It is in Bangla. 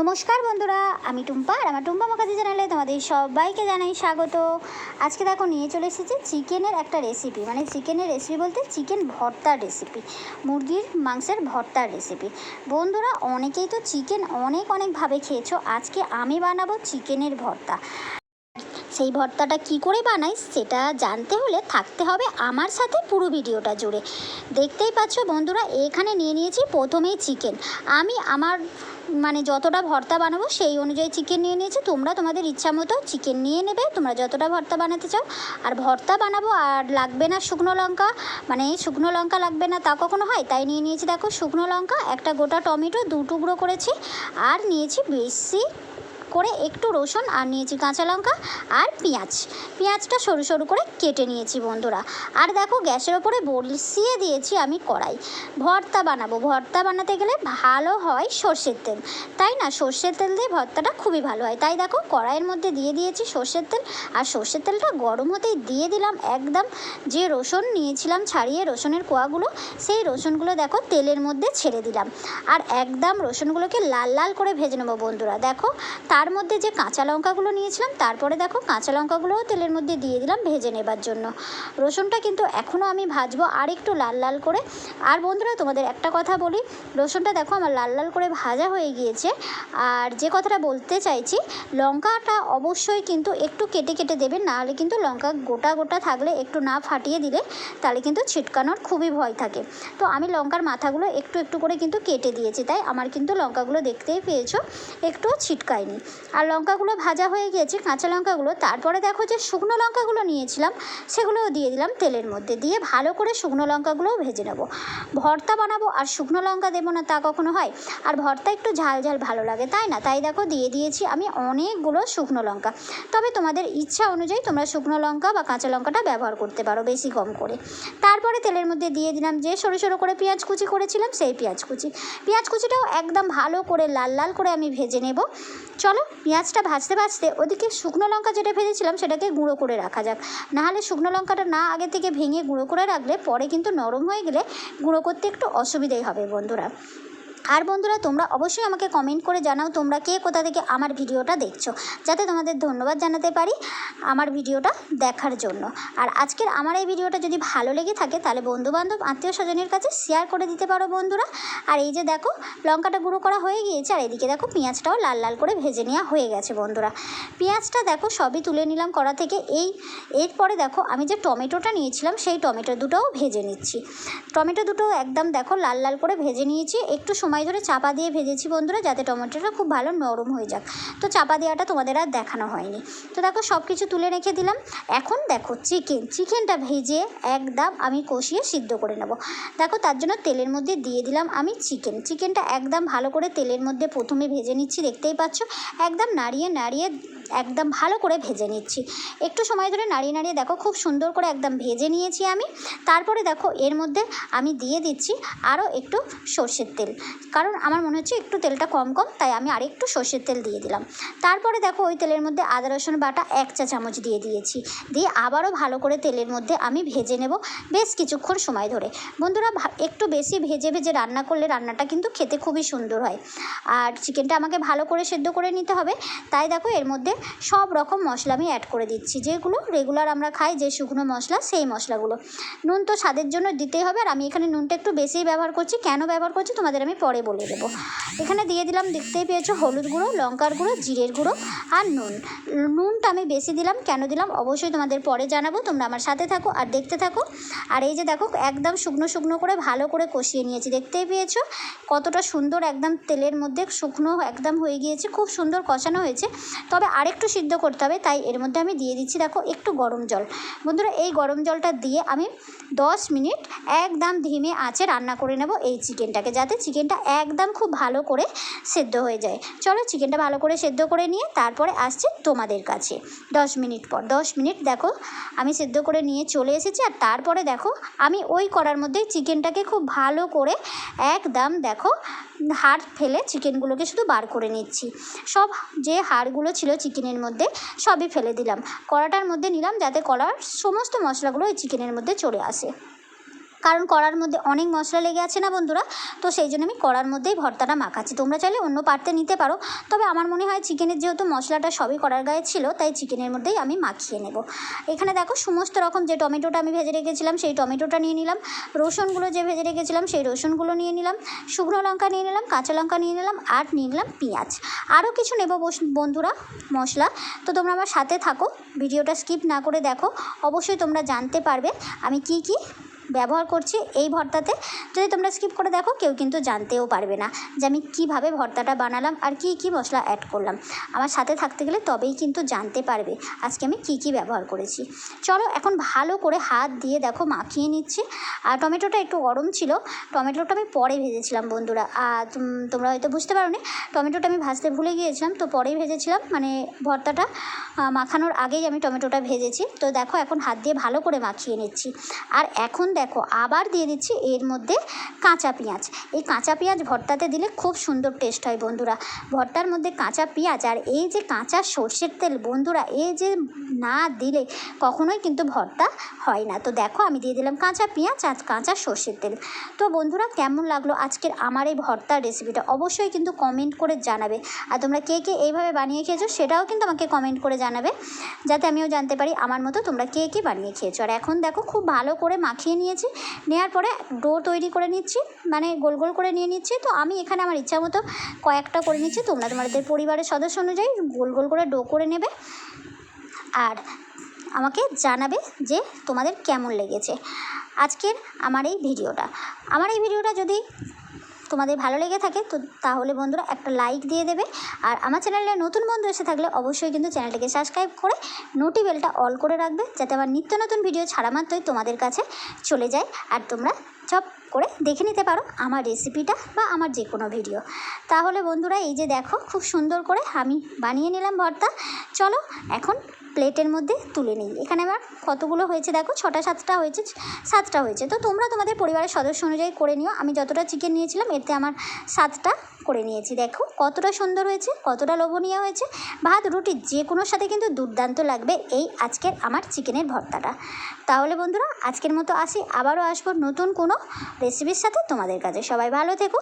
নমস্কার বন্ধুরা, আমি টুম্পা আর আমার টুম্পা মাকাজি চ্যানেলে তোমাদের সবাইকে জানাই স্বাগত। আজকে দেখো নিয়ে চলে এসেছি চিকেনের একটা রেসিপি মানে চিকেনের রেসিপি বলতে চিকেন ভর্তার রেসিপি মুরগির মাংসের ভর্তার রেসিপি বন্ধুরা, অনেকেই তো চিকেন অনেক অনেকভাবে খেয়েছো, আজকে আমি বানাবো চিকেনের ভর্তা। সেই ভর্তাটা কি করে বানাই সেটা জানতে হলে থাকতে হবে আমার সাথে পুরো ভিডিওটা জুড়ে। দেখতেই পাচ্ছ বন্ধুরা, এখানে নিয়ে নিয়েছি প্রথমেই চিকেন। আমি আমার মানে যতটা ভর্তা বানাবো সেই অনুযায়ী চিকেন নিয়ে নিয়েছি। তোমরা তোমাদের ইচ্ছা মতো চিকেন নিয়ে নেবে, তোমরা যতটা ভর্তা বানাতে চাও। আর ভর্তা বানাবো আর লাগবে না শুকনো লঙ্কা। মানে শুকনো লঙ্কা লাগবে না তা কখনো হয়? তাই নিয়ে নিয়েছি। দেখো শুকনো লঙ্কা, একটা গোটা টমেটো, দু টুকরো করেছি। আর নিয়েছি বেশি করে একটু রসুন আর নিয়েছি কাঁচা লঙ্কা আর পেঁয়াজ। পেঁয়াজটা সরু সরু করে কেটে নিয়েছি বন্ধুরা। আর দেখো গ্যাসের ওপরে বসিয়ে দিয়েছি আমি কড়াই। ভর্তা বানাবো। ভর্তা বানাতে গেলে ভালো হয় সর্ষের তেল। তাই না? সর্ষের তেল দিয়ে ভর্তাটা খুবই ভালো হয়। তাই দেখো কড়াইয়ের মধ্যে দিয়ে দিয়েছি সর্ষের তেল। আর সর্ষের তেলটা গরম হতেই দিয়ে দিলাম একদম যে রসুন নিয়েছিলাম ছাড়িয়ে রসুনের কোয়াগুলো, সেই রসুনগুলো দেখো তেলের মধ্যে ছেড়ে দিলাম। আর একদম রসুনগুলোকে লাল লাল করে ভেজে নেব বন্ধুরা। দেখো তার মধ্যে যে কাঁচা লঙ্কাগুলো নিয়েছিলাম, তারপরে দেখো কাঁচা লঙ্কাগুলোও তেলের মধ্যে দিয়ে দিলাম ভেজে নেবার জন্য। রসুনটা কিন্তু এখনও আমি ভাজবো আর একটু লাল লাল করে। আর বন্ধুরা, তোমাদের একটা কথা বলি, রসুনটা দেখো আমার লাল লাল করে ভাজা হয়ে গিয়েছে। আর যে কথাটা বলতে চাইছি, লঙ্কাটা অবশ্যই কিন্তু একটু কেটে কেটে দেবেন নাহলে কিন্তু লঙ্কা গোটা গোটা থাকলে একটু না ফাটিয়ে দিলে, তাহলে কিন্তু ছিটকানোর খুবই ভয় থাকে। তো আমি লঙ্কার মাথাগুলো একটু একটু করে কিন্তু কেটে দিয়েছি, তাই আমার কিন্তু লঙ্কাগুলো দেখতেই পেয়েছ, একটুও ছিটকায়নি। আর লঙ্কাগুলো ভাজা হয়ে গিয়েছে, কাঁচা লঙ্কাগুলো। তারপরে দেখো যে শুকনো লঙ্কাগুলো নিয়েছিলাম, সেগুলোও দিয়ে দিলাম তেলের মধ্যে। দিয়ে ভালো করে শুকনো লঙ্কাগুলোও ভেজে নেব। ভর্তা বানাবো, আর শুকনো লঙ্কা দেবো না তা কখনো হয়। আর ভর্তা একটু ঝাল ঝাল ভালো লাগে, তাই না? তাই দেখো দিয়ে দিয়েছি আমি অনেকগুলো শুকনো লঙ্কা। তবে তোমাদের ইচ্ছা অনুযায়ী তোমরা শুকনো লঙ্কা বা কাঁচা লঙ্কাটা ব্যবহার করতে পারো বেশি কম করে। তারপরে তেলের মধ্যে দিয়ে দিলাম যে সরু সরু করে পেঁয়াজ কুচি করেছিলাম, সেই পেঁয়াজ কুচি। পেঁয়াজ কুচিটাও একদম ভালো করে লাল লাল করে আমি ভেজে নেব। চলো পেঁয়াজটা ভাজতে ভাজতে ওদিকে শুকনো লঙ্কা যেটা ভেজেছিলাম সেটাকে গুঁড়ো করে রাখা যাক। নাহলে শুকনো লঙ্কাটা না আগে থেকে ভেঙে গুঁড়ো করে রাখলে পরে কিন্তু নরম হয়ে গেলে গুঁড়ো করতে একটু অসুবিধাই হবে বন্ধুরা। আর বন্ধুরা, তোমরা অবশ্যই আমাকে কমেন্ট করে জানাও তোমরা কে কোথা থেকে আমার ভিডিওটা দেখছ, যাতে তোমাদের ধন্যবাদ জানাতে পারি আমার ভিডিওটা দেখার জন্য। আর আজকের আমার এই ভিডিওটা যদি ভালো লেগে থাকে, তাহলে বন্ধুবান্ধব আত্মীয় স্বজনের কাছে শেয়ার করে দিতে পারো বন্ধুরা। আর এই যে দেখো, লঙ্কাটা গুঁড়ো করা হয়ে গিয়েছে, আর এদিকে দেখো পেঁয়াজটাও লাল লাল করে ভেজে নেওয়া হয়ে গেছে বন্ধুরা। পেঁয়াজটা দেখো, সবই তুলে নিলাম কড়া থেকে, এই, এরপরে দেখো আমি যে টমেটোটা নিয়েছিলাম, সেই টমেটো দুটোও ভেজে নিচ্ছি। টমেটো দুটো একদম দেখো লাল লাল করে ভেজে নিয়েছি, একটু সময় ধরে চাপা দিয়ে ভেজেছি বন্ধুরা, যাতে টমেটোটা খুব ভালো নরম হয়ে যাক। তো চাপা দেওয়াটা তোমাদের আর দেখানো হয়নি। তো দেখো সব কিছু তুলে রেখে দিলাম। এখন দেখো চিকেন চিকেনটা ভেজে একদম আমি কষিয়ে সিদ্ধ করে নেব। দেখো তার জন্য তেলের মধ্যে দিয়ে দিলাম আমি চিকেন চিকেনটা একদম ভালো করে তেলের মধ্যে প্রথমে ভেজে নিচ্ছি, দেখতেই পাচ্ছ? একদম নাড়িয়ে নাড়িয়ে একদম ভালো করে ভেজে নিচ্ছি। একটু সময় ধরে নাড়িয়ে নাড়িয়ে দেখো, খুব সুন্দর করে একদম ভেজে নিয়েছি আমি। তারপরে দেখো, এর মধ্যে আমি দিয়ে দিচ্ছি আরও একটু সর্ষের তেল। কারণ আমার মনে হচ্ছে একটু তেলটা কম কম, তাই আমি আর একটু সর্ষের তেল দিয়ে দিলাম। তারপরে দেখো, ওই তেলের মধ্যে আদা, রসুন বাটা এক চা চামচ দিয়ে দিয়েছি। দিয়ে আবারও ভালো করে তেলের মধ্যে আমি ভেজে নেব বেশ কিছুক্ষণ সময় ধরে। বন্ধুরা একটু বেশি ভেজে ভেজে রান্না করলে রান্নাটা কিন্তু খেতে খুবই সুন্দর হয়। আর চিকেনটা আমাকে ভালো করে সেদ্ধ করে নিতে হবে। তাই দেখো, এর মধ্যে সব রকম মশলা আমি অ্যাড করে দিচ্ছি। যেগুলো রেগুলার আমরা খাই, যে শুকনো মশলা, সেই মশলাগুলো। নুন তো স্বাদের জন্য দিতেই হবে আর আমি এখানে নুনটা একটু বেশিই ব্যবহার করছি। কেন ব্যবহার করছি? তোমাদের আমি পরে বলে দেবো। এখানে দিয়ে দিলাম দেখতেই পেয়েছ হলুদ গুঁড়ো, লঙ্কার গুঁড়ো, জিরের গুঁড়ো আর নুন। নুনটা আমি বেশি দিলাম, কেন দিলাম? অবশ্যই তোমাদের পরে জানাব। তোমরা আমার সাথে থাকো আর দেখতে থাকো। আর এই যে দেখো, একদম শুকনো শুকনো করে ভালো করে কষিয়ে নিয়েছি। দেখতেই পেয়েছ কতটা সুন্দর একদম তেলের মধ্যে শুকনো একদম হয়ে গিয়েছে। খুব সুন্দর কষানো হয়েছে। তবে আরেকটু সিদ্ধ করতে হবে, তাই এর মধ্যে আমি দিয়ে দিচ্ছি দেখো একটু গরম জল। বন্ধুরা, এই গরম জলটা দিয়ে আমি দশ মিনিট একদম ধিমে আঁচে রান্না করে নেব এই চিকেনটাকে, যাতে চিকেনটা একদম খুব ভালো করে সেদ্ধ হয়ে যায়। চলো চিকেনটা ভালো করে সেদ্ধ করে নিয়ে তারপরে আসছে তোমাদের কাছে। দশ মিনিট পর, দশ মিনিট দেখো আমি সেদ্ধ করে নিয়ে চলে এসেছি আর তারপরে দেখো আমি ওই করার মধ্যে চিকেনটাকে খুব ভালো করে একদম দেখো হাড় ফেলে চিকেনগুলোকে শুধু বার করে নিচ্ছি। সব যে হাড়গুলো ছিল চিকেনের মধ্যে সবই ফেলে দিলাম। কড়াটার মধ্যে নিলাম যাতে কড়ার সমস্ত মশলাগুলো ওই চিকেনের মধ্যে চলে আসে। কারণ কড়ার মধ্যে অনেক মশলা লেগে আছে না বন্ধুরা? তো সেই জন্য আমি কড়ার মধ্যেই ভর্তাটা মাখাচ্ছি। তোমরা চাইলে অন্য পাত্রে নিতে পারো। তবে আমার মনে হয় চিকেনের যেহেতু মশলাটা সবই কড়ার গায়ে ছিল, তাই চিকেনের মধ্যেই আমি মাখিয়ে নেব। এখানে দেখো সমস্ত রকম যে টমেটোটা আমি ভেজে রেখেছিলাম, সেই টমেটোটা নিয়ে নিলাম। রসুনগুলো যে ভেজে রেখেছিলাম, সেই রসুনগুলো নিয়ে নিলাম। শুকনো লঙ্কা নিয়ে নিলাম, কাঁচা লঙ্কা নিয়ে নিলাম, আর নিয়ে নিলাম পেঁয়াজ। আরও কিছু নেব বন্ধুরা, মশলা। তো তোমরা আমার সাথে থাকো, ভিডিওটা স্কিপ না করে দেখো। অবশ্যই তোমরা জানতে পারবে আমি কি কি ব্যবহার করছি এই ভর্তাতে। যদি তোমরা স্কিপ করে দেখো, কেউ কিন্তু জানতেও পারবে না যে আমি কীভাবে ভর্তাটা বানালাম আর কি কি মশলা অ্যাড করলাম। আমার সাথে থাকতে গেলে তবেই কিন্তু জানতে পারবে আজকে আমি কি কি ব্যবহার করেছি। চলো এখন ভালো করে হাত দিয়ে দেখো মাখিয়ে নিচ্ছি। আর টমেটোটা একটু গরম ছিল, টমেটোটা আমি পরে ভেজেছিলাম বন্ধুরা। আর তোমরা হয়তো বুঝতে পারোনি, টমেটোটা আমি ভাজতে ভুলে গিয়েছিলাম, তো পরেই ভেজেছিলাম। মানে ভর্তাটা মাখানোর আগেই আমি টমেটোটা ভেজেছি। তো দেখো এখন হাত দিয়ে ভালো করে মাখিয়ে নিচ্ছি। আর এখন দেখো, আবার দিয়ে দিচ্ছি এর মধ্যে কাঁচা পেঁয়াজ। এই কাঁচা পেঁয়াজ ভর্তাতে দিলে খুব সুন্দর টেস্ট হয় বন্ধুরা। ভর্তার মধ্যে কাঁচা পেঁয়াজ আর এই যে কাঁচা সর্ষের তেল, বন্ধুরা এই যে না দিলে কখনোই কিন্তু ভর্তা হয় না। তো দেখো, আমি দিয়ে দিলাম কাঁচা পেঁয়াজ আর কাঁচা সর্ষের তেল। তো বন্ধুরা, কেমন লাগল আজকের আমার এই ভর্তার রেসিপিটা অবশ্যই কিন্তু কমেন্ট করে জানাবে। আর তোমরা কে কে এইভাবে বানিয়ে খেয়েছো সেটাও কিন্তু আমাকে কমেন্ট করে জানাবে। যাতে আমিও জানতে পারি আমার মতো তোমরা কে কে বানিয়ে খেয়েছো। আর এখন দেখো, খুব ভালো করে মাখিয়ে নিয়েছি। নেওয়ার পরে ডো তৈরি করে নিচ্ছি মানে গোল গোল করে নিয়ে নিচ্ছি। তো আমি এখানে আমার ইচ্ছা মতো কয়েকটা করে নিচ্ছি। তোমরা তোমাদের পরিবারের সদস্য অনুযায়ী গোল গোল করে ডো করে নেবে। আর আমাকে জানাবে যে তোমাদের কেমন লেগেছে। আজকের আমার এই ভিডিওটা আমার এই ভিডিওটা যদি তোমাদের ভালো লেগে থাকে, তো তাহলে বন্ধুরা একটা লাইক দিয়ে দেবে। আর আমার চ্যানেলে নতুন বন্ধু এসে থাকলে অবশ্যই কিন্তু চ্যানেলটিকে সাবস্ক্রাইব করে নোটিবেলটা অল করে রাখবে, যাতে আমার নিত্য নতুন ভিডিও ছাড়া মাত্রই তোমাদের কাছে চলে যায়। আর তোমরা চপ করে দেখে নিতে পারো আমার রেসিপিটা বা আমার যে কোনো ভিডিও তাহলে বন্ধুরা, এই যে দেখো, খুব সুন্দর করে আমি বানিয়ে নিলাম ভর্তা। চলো এখন প্লেটের মধ্যে তুলে নিই। এখানে আবার কতগুলো হয়েছে দেখো? ছটা, সাতটা হয়েছে সাতটা হয়েছে। তো তোমরা তোমাদের পরিবারের সদস্য অনুযায়ী করে নিও। আমি যতটা চিকেন নিয়েছিলাম, এতে আমার সাতটা করে নিয়েছি। দেখো, কতটা সুন্দর হয়েছে, কতটা লোভনীয় হয়েছে। ভাত, রুটি যে কোনো সাথে কিন্তু দুর্দান্ত লাগবে এই আজকের আমার চিকেনের ভর্তাটা। তাহলে বন্ধুরা, আজকের মতো আসি, আবারও আসব নতুন কোনো রেসিপির সাথে তোমাদের কাছে। সবাই ভালো থেকো